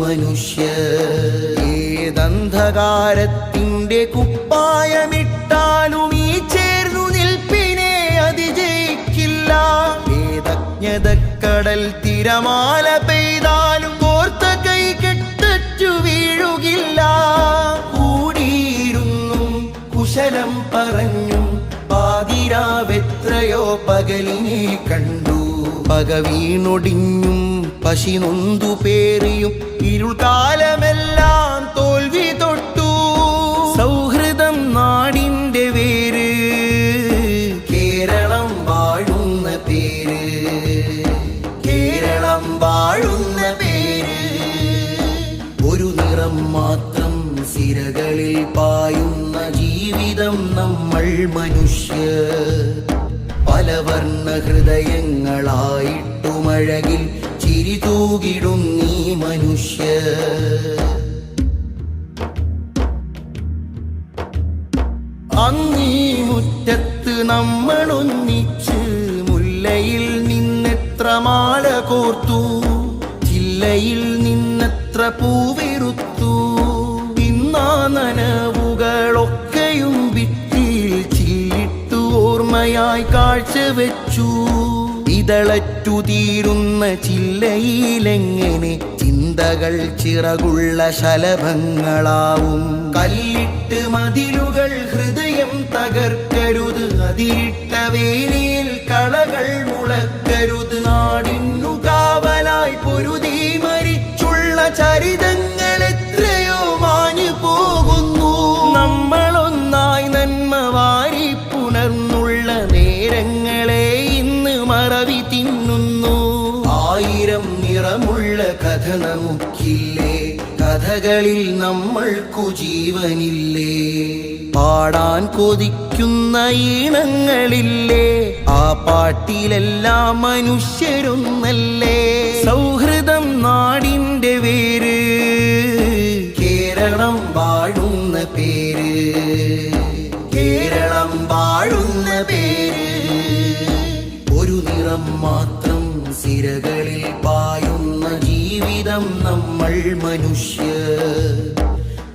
മനുഷ്യ ഏതന്ധകാരത്തിന്റെ കുപ്പായമിട്ടാലും ഈ ചേർന്നു നിൽപ്പിനെ അതിജയിക്കില്ല. ഏതജ്ഞതക്കടൽ തിരമാല പെയ്താലും കോർത്ത കൈ കെട്ടു വീഴുകില്ല. കൂടിയിരുന്നും കുശലം പറഞ്ഞു പാതിരാവെത്രയോ പകലിനെ കണ്ടു. പക വീണൊടിഞ്ഞും പശി നൊന്തു പേറിയും ഇരുൾ ഇരുൾക്കാലമെല്ലാം തോൽവി തൊട്ടു. സൗഹൃദം നാടിന്റെ വേര്. കേരളം വാഴുന്ന പേര്. കേരളം വാഴുന്ന പേര്. ഒരു നിറം മാത്രം സിരകളിൽ പായുന്ന ജീവിതം നമ്മൾ മനുഷ്യ. പലവർണ ഹൃദയങ്ങളായിട്ടുമഴകിൽ ചിരി തൂകിടും നീ മനുഷ്യ. അങ്ങീ മുറ്റത്ത് നമ്മളൊന്നിച്ച് മുല്ലയിൽ നിന്നെത്ര മാല കോർത്തു ജില്ലയിൽ നിന്നെത്ര പൂവിരുത്തു. ഇന്നാ നനവുകളൊക്കെയും ഭിത്തിയിൽ ചില്ലിട്ടു ഓർമ്മയായി കാഴ്ചവെച്ചു. ഇതളറ്റു തീരുന്ന ചില്ലയിലെങ്ങനെ ചിന്തകൾ ചിറകുള്ള ശലഭങ്ങളാവും. കല്ലിട്ട് മതിലുകൾ ഹൃദയം തകർക്കരുത്. അതിരിട്ട വേലിയിൽ കളകൾ മുളക്കരുത്. നാടിന്നു കാവലായി പൊരുതി മരിച്ചുള്ള ചരിതങ്ങൾ കഥ കഥകളിൽ നമ്മൾക്കു ജീവനില്ലേ? പാടാൻ കൊതിക്കുന്ന ഈണങ്ങളില്ലേ? ആ പാട്ടിലെല്ലാം മനുഷ്യരൊന്നല്ലേ? സൗഹൃദം നാടിന്റെ വേര് കേരളം വാഴുന്ന പേര് കേരളം വാഴുന്ന പേര്. ഒരു നിറം മാത്രം സിരകളിൽ പായുന്ന ജീവിതം നമ്മൾ മനുഷ്യ.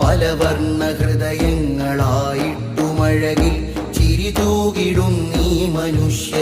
പലവർണ ഹൃദയങ്ങളായിട്ടുമഴകിൽ ചിരി തൂകിടും നീ മനുഷ്യ.